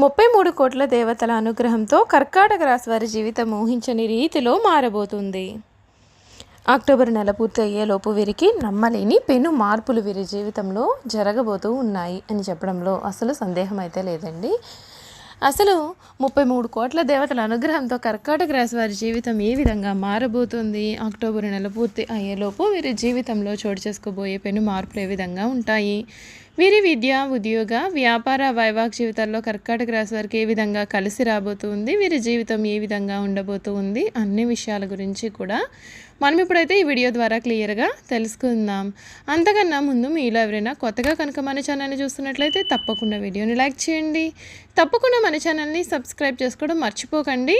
ముప్పై మూడు కోట్ల దేవతల అనుగ్రహంతో కర్కాటక రాశి వారి జీవితం ఊహించని రీతిలో మారబోతుంది. అక్టోబర్ నెల పూర్తి అయ్యేలోపు వీరికి నమ్మలేని పెను మార్పులు వీరి జీవితంలో జరగబోతూ ఉన్నాయి అని చెప్పడంలో అసలు సందేహం అయితే లేదండి. అసలు ముప్పై మూడు కోట్ల దేవతల అనుగ్రహంతో కర్కాటక రాశి వారి జీవితం ఏ విధంగా మారబోతుంది? అక్టోబర్ నెల పూర్తి అయ్యేలోపు వీరి జీవితంలో చోటు చేసుకోబోయే పెను మార్పులు ఏ విధంగా ఉంటాయి? వీరి విద్య ఉద్యోగ వ్యాపార వైవాహిక జీవితాల్లో కర్కాటక రాశి వారికి ఏ విధంగా కలిసి రాబోతుంది వీరి జీవితం ఏ విధంగా ఉండబోతుంది అన్ని విషయాల గురించి కూడా మనం ఇప్పుడైతే ఈ వీడియో ద్వారా క్లియర్గా తెలుసుకుందాం. అంతకన్నా ముందు మీలో ఎవరైనా కొత్తగా కనుక మన ఛానల్ని చూస్తున్నట్లయితే తప్పకుండా వీడియోని లైక్ చేయండి. తప్పకుండా మన ఛానల్ని సబ్స్క్రైబ్ చేసుకోవడం మర్చిపోకండి.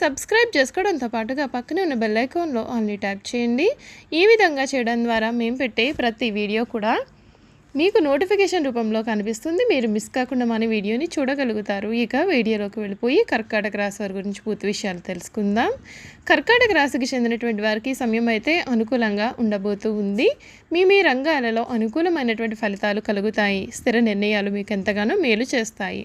సబ్స్క్రైబ్ చేసుకోవడంతో పాటుగా పక్కనే ఉన్న బెల్ ఐకాన్లో ఆన్లీ ట్యాప్ చేయండి. ఈ విధంగా చేయడం ద్వారా మేము పెట్టే ప్రతి వీడియో కూడా మీకు నోటిఫికేషన్ రూపంలో కనిపిస్తుంది. మీరు మిస్ కాకుండా మన వీడియోని చూడగలుగుతారు. ఇక వీడియోలోకి వెళ్ళిపోయి కర్కాటక రాశి వారి గురించి పూర్తి విషయాలు తెలుసుకుందాం. కర్కాటక రాశికి చెందినటువంటి వారికి సమయం అయితే అనుకూలంగా ఉండబోతూ ఉంది. మీ మీ రంగాలలో అనుకూలమైనటువంటి ఫలితాలు కలుగుతాయి. స్థిర నిర్ణయాలు మీకు ఎంతగానో మేలు చేస్తాయి.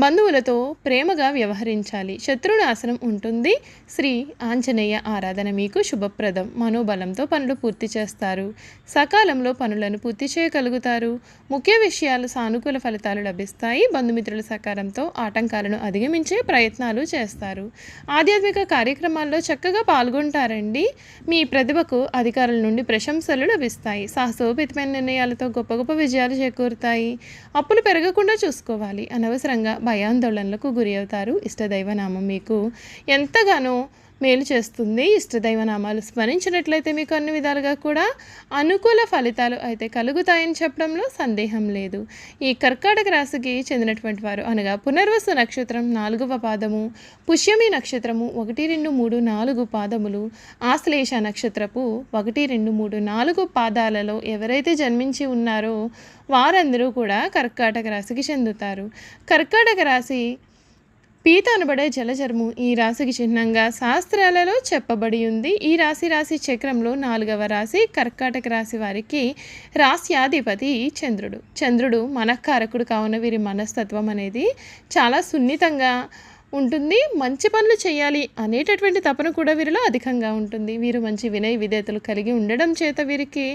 బంధువులతో ప్రేమగా వ్యవహరించాలి. శత్రునాశనం ఉంటుంది. శ్రీ ఆంజనేయ ఆరాధన మీకు శుభప్రదం. మనోబలంతో పనులు పూర్తి చేస్తారు. సకాలంలో పనులను పూర్తి చేయగలుగుతారు. ముఖ్య విషయాలు సానుకూల ఫలితాలు లభిస్తాయి. బంధుమిత్రుల సకారంతో ఆటంకాలను అధిగమించే ప్రయత్నాలు చేస్తారు. ఆధ్యాత్మిక కార్యక్రమాల్లో చక్కగా పాల్గొంటారండి. మీ ప్రతిభకు అధికారుల నుండి ప్రశంసలు లభిస్తాయి. సాహసోపేతమైన నిర్ణయాలతో గొప్ప గొప్ప విజయాలు చేకూరుతాయి. అప్పులు పెరగకుండా చూసుకోవాలి. అనవసరంగా భయాందోళనలకు గురి అవుతారు. ఇష్టదైవనామం మీకు ఎంతగానో మేలు చేస్తుంది. ఇష్టదైవ నామాలు స్మరించినట్లయితే మీకు అన్ని విధాలుగా కూడా అనుకూల ఫలితాలు అయితే కలుగుతాయని చెప్పడంలో సందేహం లేదు. ఈ కర్కాటక రాశికి చెందినటువంటి వారు అనగా పునర్వసు నక్షత్రం నాలుగవ పాదము పుష్యమి నక్షత్రము ఒకటి రెండు మూడు నాలుగు పాదములు ఆశ్లేష నక్షత్రపు ఒకటి రెండు మూడు నాలుగు పాదాలలో ఎవరైతే జన్మించి ఉన్నారో వారందరూ కూడా కర్కాటక రాశికి చెందుతారు. కర్కాటక రాశి పీత అనబడే జలచరము ఈ రాశికి చిహ్నంగా శాస్త్రాలలో చెప్పబడి ఉంది. ఈ రాశి రాశి చక్రంలో నాలుగవ రాశి కర్కాటక రాశి వారికి రాశ్యాధిపతి చంద్రుడు. చంద్రుడు మనఃకారకుడు కావున వీరి మనస్తత్వం అనేది చాలా సున్నితంగా ఉంటుంది మంచి పనులు చేయాలి అనేటటువంటి తపన కూడా వీరిలో అధికంగా ఉంటుంది. వీరు మంచి వినయ విధేతలు కలిగి ఉండడం చేత వీరికి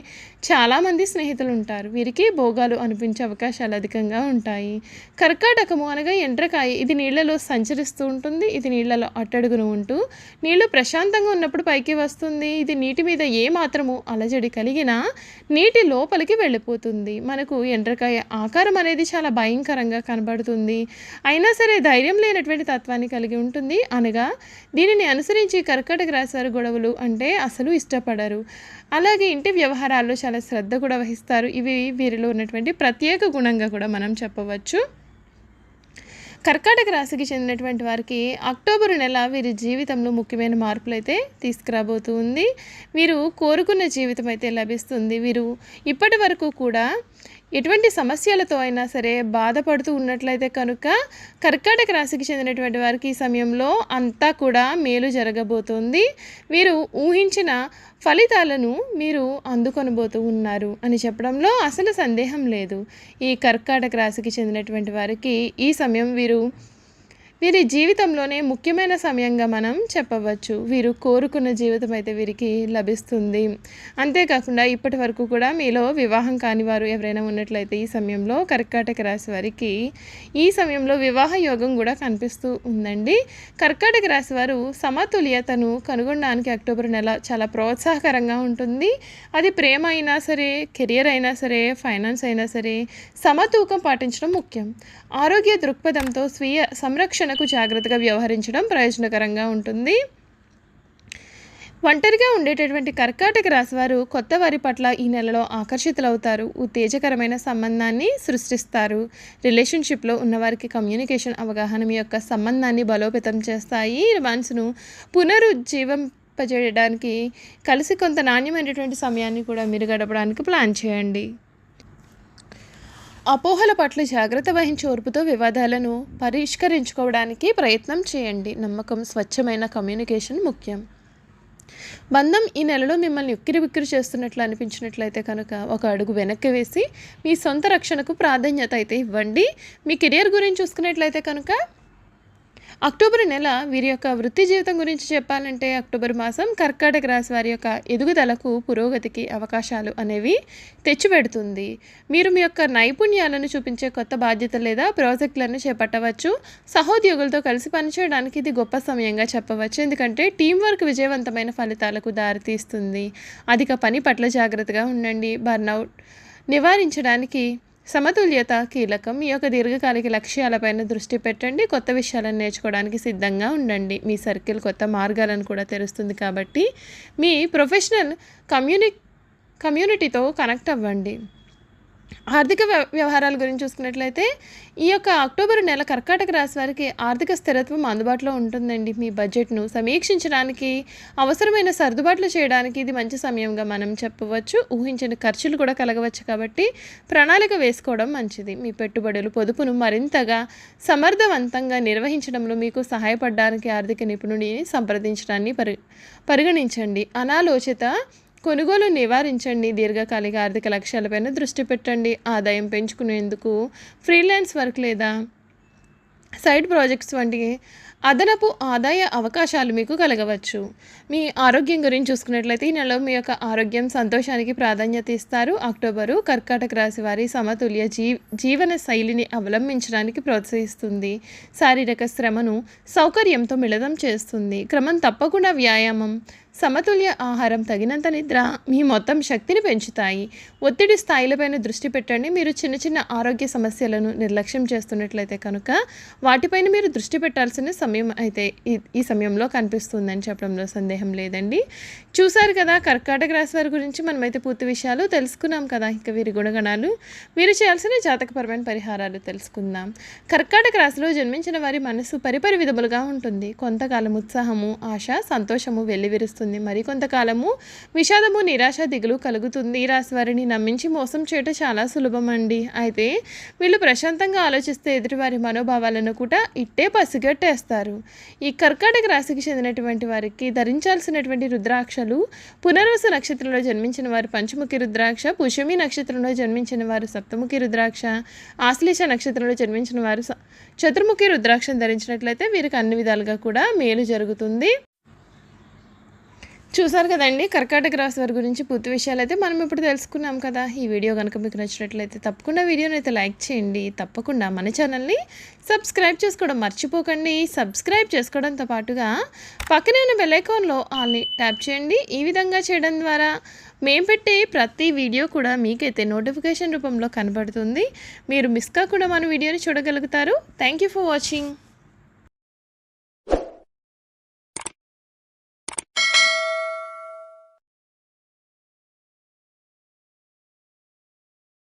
చాలామంది స్నేహితులు ఉంటారు వీరికి భోగాలు అనిపించే అవకాశాలు అధికంగా ఉంటాయి. కర్కాటకము అనగా ఎండ్రకాయ. ఇది నీళ్ళలో సంచరిస్తూ ఉంటుంది. ఇది నీళ్ళలో అట్టడుగును ఉంటూ నీళ్ళు ప్రశాంతంగా ఉన్నప్పుడు పైకి వస్తుంది. ఇది నీటి మీద ఏ మాత్రము అలజడి కలిగినా నీటి లోపలికి వెళ్ళిపోతుంది. మనకు ఎండ్రకాయ ఆకారం అనేది చాలా భయంకరంగా కనబడుతుంది. అయినా సరే ధైర్యం లేనటువంటి తత్వాన్ని కలిగి ఉంటుంది అనగా దీనిని అనుసరించి కర్కాటక రాశి గొడవలు అంటే అసలు ఇష్టపడరు. అలాగే ఇంటి వ్యవహారాల్లో చాలా శ్రద్ధ కూడా వహిస్తారు. ఇవి వీరిలో ఉన్నటువంటి ప్రత్యేక గుణంగా కూడా మనం చెప్పవచ్చు. కర్కాటక రాశికి చెందినటువంటి వారికి అక్టోబర్ నెల వీరి జీవితంలో ముఖ్యమైన మార్పులు అయితే తీసుకురాబోతుంది వీరు కోరుకున్న జీవితం అయితే లభిస్తుంది. వీరు ఇప్పటి వరకు కూడా ఎటువంటి సమస్యలతో అయినా సరే బాధపడుతూ ఉన్నట్లయితే కనుక కర్కాటక రాశికి చెందినటువంటి వారికి ఈ సమయంలో అంతా కూడా మేలు జరగబోతోంది. వీరు ఊహించిన ఫలితాలను మీరు అందుకొనబోతూ ఉన్నారు అని చెప్పడంలో అసలు సందేహం లేదు. ఈ కర్కాటక రాశికి చెందినటువంటి వారికి ఈ సమయం వీరు వీరి జీవితంలోనే ముఖ్యమైన సమయంగా మనం చెప్పవచ్చు. వీరు కోరుకున్న జీవితం అయితే వీరికి లభిస్తుంది. అంతేకాకుండా ఇప్పటి వరకు కూడా మీలో వివాహం కాని వారు ఎవరైనా ఉన్నట్లయితే ఈ సమయంలో కర్కాటక రాశి వారికి ఈ సమయంలో వివాహ యోగం కూడా కనిపిస్తూ ఉందండి. కర్కాటక రాశి వారు సమతుల్యతను కనుగొనడానికి అక్టోబర్ నెల చాలా ప్రోత్సాహకరంగా ఉంటుంది. అది ప్రేమ అయినా సరే కెరియర్ అయినా సరే ఫైనాన్స్ అయినా సరే సమతూకం పాటించడం ముఖ్యం. ఆరోగ్య దృక్పథంతో స్వీయ సంరక్షణ మనకు జాగ్రత్తగా వ్యవహరించడం ప్రయోజనకరంగా ఉంటుంది. ఒంటరిగా ఉండేటటువంటి కర్కాటక రాశివారు కొత్త వారి పట్ల ఈ నెలలో ఆకర్షితులవుతారు. ఉత్తేజకరమైన సంబంధాన్ని సృష్టిస్తారు. రిలేషన్షిప్లో ఉన్నవారికి కమ్యూనికేషన్ అవగాహన మీ యొక్క సంబంధాన్ని బలోపేతం చేస్తాయి. మనసును పునరుజ్జీవింపజేయడానికి కలిసి కొంత నాణ్యమైనటువంటి సమయాన్ని కూడా మీరు గడపడానికి ప్లాన్ చేయండి. అపోహల పట్ల జాగ్రత్త వహించే ఓర్పుతో వివాదాలను పరిష్కరించుకోవడానికి ప్రయత్నం చేయండి. నమ్మకం స్వచ్ఛమైన కమ్యూనికేషన్ ముఖ్యం. బంధం ఈ నెలలో మిమ్మల్ని ఉక్కిరి బిక్కిరి చేస్తున్నట్లు అనిపించినట్లయితే కనుక ఒక అడుగు వెనక్కి వేసి మీ సొంత రక్షణకు ప్రాధాన్యత అయితే ఇవ్వండి. మీ కెరియర్ గురించి చూసుకున్నట్లయితే కనుక అక్టోబర్ నెల వీరి యొక్క వృత్తి జీవితం గురించి చెప్పాలంటే అక్టోబర్ మాసం కర్కాటక రాశి వారి యొక్క ఎదుగుదలకు పురోగతికి అవకాశాలు అనేవి తెచ్చిపెడుతుంది. మీరు మీ యొక్క నైపుణ్యాలను చూపించే కొత్త బాధ్యత లేదా ప్రాజెక్టులను చేపట్టవచ్చు. సహోద్యోగులతో కలిసి పనిచేయడానికి ఇది గొప్ప సమయంగా చెప్పవచ్చు. ఎందుకంటే టీం వర్క్ విజయవంతమైన ఫలితాలకు దారితీస్తుంది. అధిక పని పట్ల జాగ్రత్తగా ఉండండి. బర్నౌట్ నివారించడానికి సమతుల్యత కీలకం. మీ యొక్క దీర్ఘకాలిక లక్ష్యాలపైన దృష్టి పెట్టండి. కొత్త విషయాలను నేర్చుకోవడానికి సిద్ధంగా ఉండండి. మీ సర్కిల్ కొత్త మార్గాలను కూడా తెరుస్తుంది కాబట్టి మీ ప్రొఫెషనల్ కమ్యూని కమ్యూనిటీతో కనెక్ట్ అవ్వండి. ఆర్థిక వ్య- వ్యవహారాల గురించి చూసుకున్నట్లయితే ఈ యొక్క అక్టోబర్ నెల కర్కాటక రాశి వారికి ఆర్థిక స్థిరత్వం అందుబాటులో ఉంటుందండి మీ బడ్జెట్ను. సమీక్షించడానికి అవసరమైన సర్దుబాట్లు చేయడానికి ఇది మంచి సమయంగా మనం చెప్పవచ్చు. ఊహించని ఖర్చులు కూడా కలగవచ్చు కాబట్టి ప్రణాళిక వేసుకోవడం మంచిది. మీ పెట్టుబడులు పొదుపును మరింతగా సమర్థవంతంగా నిర్వహించడంలో మీకు సహాయపడడానికి ఆర్థిక నిపుణుడిని సంప్రదించడాన్ని పరి పరిగణించండి. అనాలోచిత కొనుగోలు నివారించండి. దీర్ఘకాలిక ఆర్థిక లక్ష్యాలపైన దృష్టి పెట్టండి. ఆదాయం పెంచుకునేందుకు ఫ్రీలాన్స్ వర్క్ లేదా సైడ్ ప్రాజెక్ట్స్ వంటి అదనపు ఆదాయ అవకాశాలు మీకు కలగవచ్చు. మీ ఆరోగ్యం గురించి చూసుకున్నట్లయితే ఈ నెలలో మీ యొక్క ఆరోగ్యం సంతోషానికి ప్రాధాన్యత ఇస్తారు. అక్టోబరు కర్కాటక రాశి వారి సమతుల్య జీ జీవన శైలిని అవలంబించడానికి ప్రోత్సహిస్తుంది. శారీరక శ్రమను సౌకర్యంతో మిళితం చేస్తుంది. క్రమం తప్పకుండా వ్యాయామం సమతుల్య ఆహారం తగినంత నిద్ర మీ మొత్తం శక్తిని పెంచుతాయి. ఒత్తిడి స్థాయిలపైన దృష్టి పెట్టండి. మీరు చిన్న చిన్న ఆరోగ్య సమస్యలను నిర్లక్ష్యం చేస్తున్నట్లయితే కనుక వాటిపైన మీరు దృష్టి పెట్టాల్సిన సమయం అయితే ఈ ఈ సమయంలో కనిపిస్తుందని చెప్పడంలో సందేహం లేదండి. చూశారు కదా కర్కాటక రాశి వారి గురించి మనమైతే పూర్తి విషయాలు తెలుసుకున్నాం కదా ఇక వీరి గుణగణాలు. వీరు చేయాల్సిన జాతకపరమైన పరిహారాలు తెలుసుకుందాం. కర్కాటక రాశిలో జన్మించిన వారి మనసు పరిపరి విధములుగా ఉంటుంది. కొంతకాలం ఉత్సాహము ఆశ సంతోషము వెల్లివిరుస్తుంది. మరి కొంతకాలము విషాదము నిరాశ దిగులు కలుగుతుంది. ఈ రాశి వారిని నమ్మించి మోసం చేయటం చాలా సులభం అండి అయితే వీళ్ళు ప్రశాంతంగా ఆలోచిస్తే ఎదుటివారి మనోభావాలను కూడా ఇట్టే పసిగట్టేస్తారు. ఈ కర్కాటక రాశికి చెందినటువంటి వారికి ధరించాల్సినటువంటి రుద్రాక్షలు పునర్వస నక్షత్రంలో జన్మించిన వారు పంచముఖి రుద్రాక్ష పుష్యమి నక్షత్రంలో జన్మించిన వారు సప్తముఖి రుద్రాక్ష ఆశ్లేష నక్షత్రంలో జన్మించిన వారు చతుర్ముఖి రుద్రాక్షను ధరించినట్లయితే వీరికి అన్ని విధాలుగా కూడా మేలు జరుగుతుంది. చూసారు కదండి కర్కాటక రాశి వారి గురించి పూర్తి విషయాలు అయితే మనం ఇప్పుడు తెలుసుకున్నాం కదా. ఈ వీడియో కనుక మీకు నచ్చినట్లయితే తప్పకుండా వీడియోని అయితే లైక్ చేయండి. తప్పకుండా మన ఛానల్ని సబ్స్క్రైబ్ చేసుకోవడం మర్చిపోకండి. సబ్స్క్రైబ్ చేసుకోవడంతో పాటుగా పక్కనే ఉన్న బెల్లైకాన్లో ఆల్ని ట్యాప్ చేయండి. ఈ విధంగా చేయడం ద్వారా మేము పెట్టే ప్రతి వీడియో కూడా మీకైతే నోటిఫికేషన్ రూపంలో కనబడుతుంది. మీరు మిస్ కాకుండా మన వీడియోని చూడగలుగుతారు. Thank you for watching